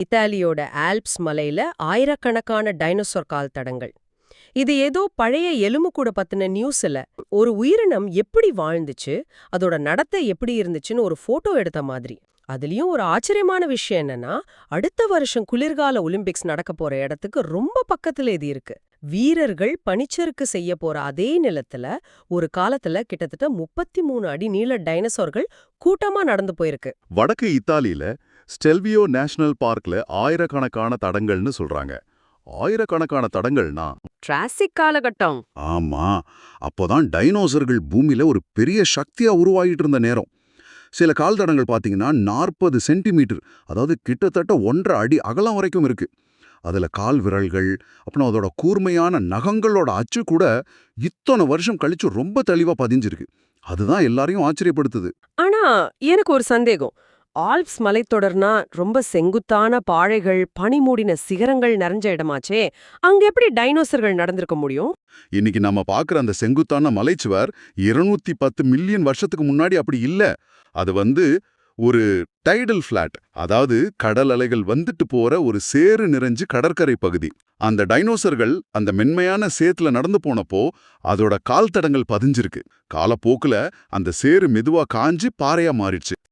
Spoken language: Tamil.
இத்தாலியோட ஆல்ப்ஸ் மலையில ஆயிரக்கணக்கான டைனோசர் கால் தடங்கள் இது ஏதோ பழைய எலும்புக்கூட பத்தின நியூஸ் இல்ல ஒரு உயிரினம் எப்படி வாழ்ந்துச்சு அதோட நடத்தை எப்படி இருந்துச்சுன்னு ஒரு போட்டோ எடுத்த மாதிரி. அதுலயும் ஒரு ஆச்சரியமான விஷயம் என்னன்னா அடுத்த வருஷம் குளிர்கால ஒலிம்பிக்ஸ் நடக்க போற இடத்துக்கு ரொம்ப பக்கத்துல இது இருக்கு. வீரர்கள் பனிச்சருக்கு செய்ய போற அதே நிலத்துல ஒரு காலத்துல கிட்டத்தட்ட முப்பத்தி மூணு அடி நீள டைனோசர்கள் கூட்டமா நடந்து போயிருக்கு. வடக்கு இத்தாலியில ஸ்டெல்வியோ நேஷனல் பார்க்ல ஆயிரக்கணக்கான தடங்கள்னு சொல்றாங்க. ஆயிரக்கணக்கான தடங்கள்னா டிராசிக் காலகட்டம். ஆமா. அப்போதான் டைனோசர்கள் பூமியில ஒரு பெரிய சக்தியா உருவாகிட்டு இருந்த நேரம். சில கால் தடங்கள் பார்த்தீங்கன்னா நாற்பது சென்டிமீட்டர் அதாவது கிட்டத்தட்ட ஒன்றரை அடி அகலம் வரைக்கும் இருக்கு. அதுல கால் விரல்கள் அப்புறம் அதோட கூர்மையான நகங்களோட அச்சு கூட இத்தனை வருஷம் கழிச்சு ரொம்ப தெளிவா பதிஞ்சிருக்கு. அதுதான் எல்லாரையும் ஆச்சரியப்படுத்துது. ஆனா எனக்கு ஒரு சந்தேகம். ஆல்ப்ஸ் மலைத்தொடர்னா ரொம்ப செங்குத்தான பாறைகள் பனிமூடின சிகரங்கள் நிறைஞ்ச இடமாச்சே. அங்க எப்படி டைனோசர்கள் நடந்திருக்க முடியும்? இன்னைக்கு நம்ம பாக்குற அந்த செங்குத்தான மலைச்சுவர் இருநூத்தி பத்து மில்லியன் வருஷத்துக்கு முன்னாடி அப்படி இல்ல. அது வந்து ஒரு டைடல் ஃபிளாட் அதாவது கடல் அலைகள் வந்துட்டு போற ஒரு சேறு நிறைஞ்சு கடற்கரை பகுதி. அந்த டைனோசர்கள் அந்த மென்மையான சேத்துல நடந்து போனப்போ அதோட கால் தடங்கள் பதிஞ்சிருக்கு. காலப்போக்குல அந்த சேறு மெதுவா காஞ்சு பாறையா மாறிடுச்சு.